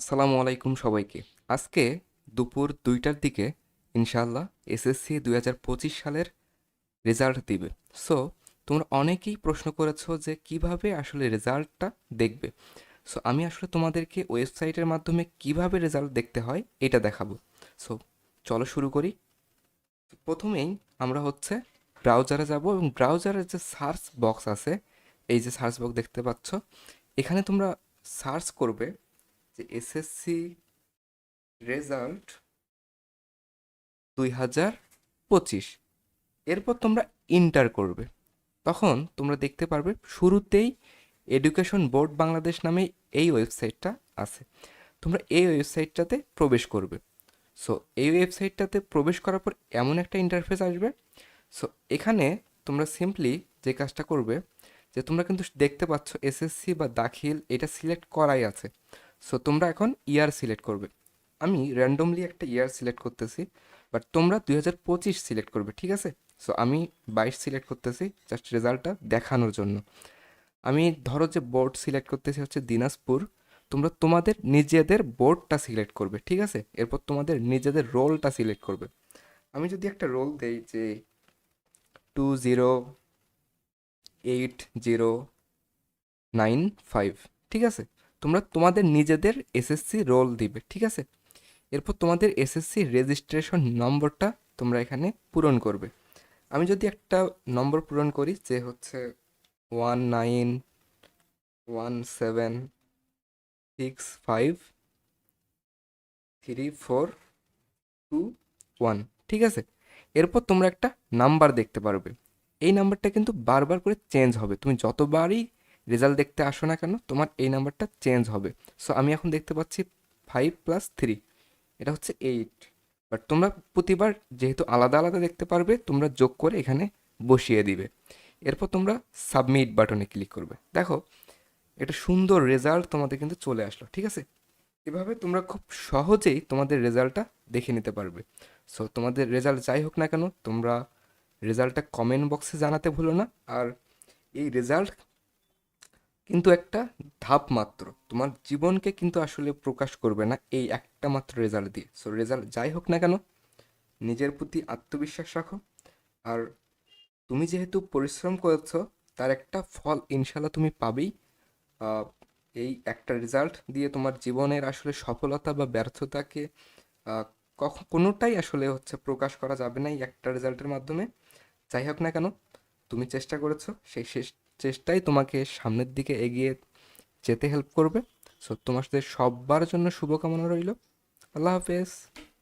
আসসালামু আলাইকুম সবাইকে। আজকে দুপুর দুইটার দিকে ইনশাল্লাহ এসএসসি দুই হাজার পঁচিশ সালের রেজাল্ট দিবে। সো, তোমরা অনেকেই প্রশ্ন করেছ যে কীভাবে আসলে রেজাল্টটা দেখবে। সো, আমি আসলে তোমাদেরকে ওয়েবসাইটের মাধ্যমে কীভাবে রেজাল্ট দেখতে হয় এটা দেখাবো। সো, চলো শুরু করি। প্রথমেই আমরা হচ্ছে ব্রাউজারে যাব এবং ব্রাউজারের যে সার্চ বক্স আছে, এই যে সার্চ বক্স দেখতে পাচ্ছ, এখানে তোমরা সার্চ করবে যে এসএসসি রেজাল্ট দুই হাজার পঁচিশ। এরপর তোমরা ইন্টার করবে। তখন তোমরা দেখতে পারবে শুরুতেই এডুকেশন বোর্ড বাংলাদেশ নামে এই ওয়েবসাইটটা আছে। তোমরা এই ওয়েবসাইটটাতে প্রবেশ করবে। সো এই ওয়েবসাইটটাতে প্রবেশ করার পর এমন একটা ইন্টারফেস আসবে। সো এখানে তোমরা সিম্পলি যে কাজটা করবে, যে তোমরা কিন্তু দেখতে পাচ্ছ এসএসসি বা দাখিল এটা সিলেক্ট করাই আছে। সো তোমরা এখন ইয়ার সিলেক্ট করবে। আমি র্যান্ডমলি একটা ইয়ার সিলেক্ট করতেছি বাট তোমরা দুই হাজার পঁচিশ সিলেক্ট করবে, ঠিক আছে? সো আমি বাইশ সিলেক্ট করতেছি জাস্ট রেজাল্টটা দেখানোর জন্য। আমি ধরো যে বোর্ড সিলেক্ট করতেছি হচ্ছে দিনাজপুর, তোমরা তোমাদের নিজেদের বোর্ডটা সিলেক্ট করবে, ঠিক আছে? এরপর তোমাদের নিজেদের রোলটা সিলেক্ট করবে। আমি যদি একটা রোল দেই যে two zero eight zero nine five ঠিক আছে? তোমরা তোমাদের নিজেদের এসএসসি রোল দিবে, ঠিক আছে? এরপর তোমাদের এসএসসি রেজিস্ট্রেশন নম্বরটা তোমরা এখানে পূরণ করবে। আমি যদি একটা নম্বর পূরণ করি, যে হচ্ছে one nine one seven six five three four two one ঠিক আছে? এরপর তোমরা একটা নাম্বার দেখতে পারবে। এই নাম্বারটা কিন্তু বারবার করে চেঞ্জ হবে। তুমি যতবারই রেজাল্ট দেখতে আসো না কেন? তোমার এই নাম্বারটা চেঞ্জ হবে। সো আমি এখন দেখতে পাচ্ছি ফাইভ প্লাস থ্রি এটা হচ্ছে এইট বাট তোমরা প্রতিবার যেহেতু আলাদা আলাদা দেখতে পারবে, তোমরা যোগ করে এখানে বসিয়ে দিবে। এরপর তোমরা সাবমিট বাটনে ক্লিক করবে। দেখো এটা সুন্দর রেজাল্ট তোমাদের কিন্তু চলে আসলো, ঠিক আছে? এভাবে তোমরা খুব সহজেই তোমাদের রেজাল্টটা দেখে নিতে পারবে। সো তোমাদের রেজাল্ট যাই হোক না কেন, তোমরা রেজাল্টটা কমেন্ট বক্সে জানাতে ভুলো না। আর এই রেজাল্ট কিন্তু একটা ধাপ মাত্র। তোমার জীবনকে কিন্তু আসলে প্রকাশ করবে না এই একটা মাত্র রেজাল্ট দিয়ে। সো রেজাল্ট যাই হোক না কেন নিজের প্রতি আত্মবিশ্বাস রাখো। আর তুমি যেহেতু পরিশ্রম করেছ তার একটা ফল ইনশাল্লাহ তুমি পাবেই। এই একটা রেজাল্ট দিয়ে তোমার জীবনের আসলে সফলতা বা ব্যর্থতাকে আহ, কখ- কোনোটাই আসলে হচ্ছে প্রকাশ করা যাবে না এই একটা রেজাল্টের মাধ্যমে। যাই হোক না কেন তুমি চেষ্টা করেছ সেই শেষ চেষ্টাই তোমাকে সামনের দিকে এগিয়ে যেতে হেল্প করবে। সো তোমার সাথে সবার জন্য শুভকামনা রইল। আল্লাহ হাফেজ।